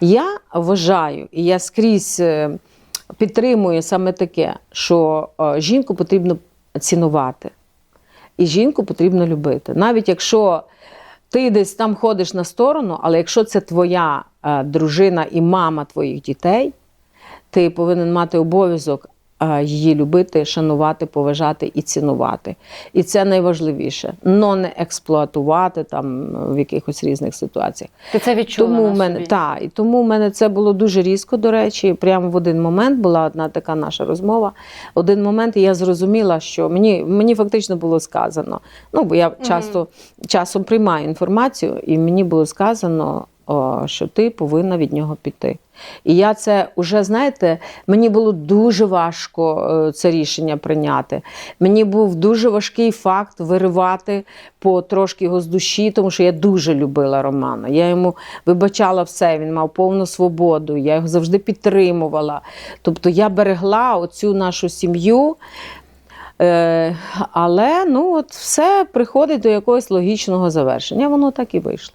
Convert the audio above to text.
Я вважаю, і я скрізь е, підтримую саме таке, що е, жінку потрібно цінувати, і жінку потрібно любити. Навіть якщо ти десь там ходиш на сторону, але якщо це твоя е, дружина і мама твоїх дітей, ти повинен мати обов'язок її любити, шанувати, поважати і цінувати. І це найважливіше. Но не експлуатувати там в якихось різних ситуаціях. Ти це відчула Тому на в мене собі? та, і тому в мене це було дуже різко. До речі, прямо в один момент була одна така наша розмова. Один момент, і я зрозуміла, що мені, мені фактично було сказано. Ну, бо я часто часом приймаю інформацію, і мені було сказано, що ти повинна від нього піти. І я це вже, знаєте, мені було дуже важко е, це рішення прийняти. Мені був дуже важкий факт виривати по трошки його з душі, тому що я дуже любила Романа. Я йому вибачала все, він мав повну свободу, я його завжди підтримувала. Тобто я берегла оцю нашу сім'ю. Е, але ну, от все приходить до якогось логічного завершення. Воно так і вийшло.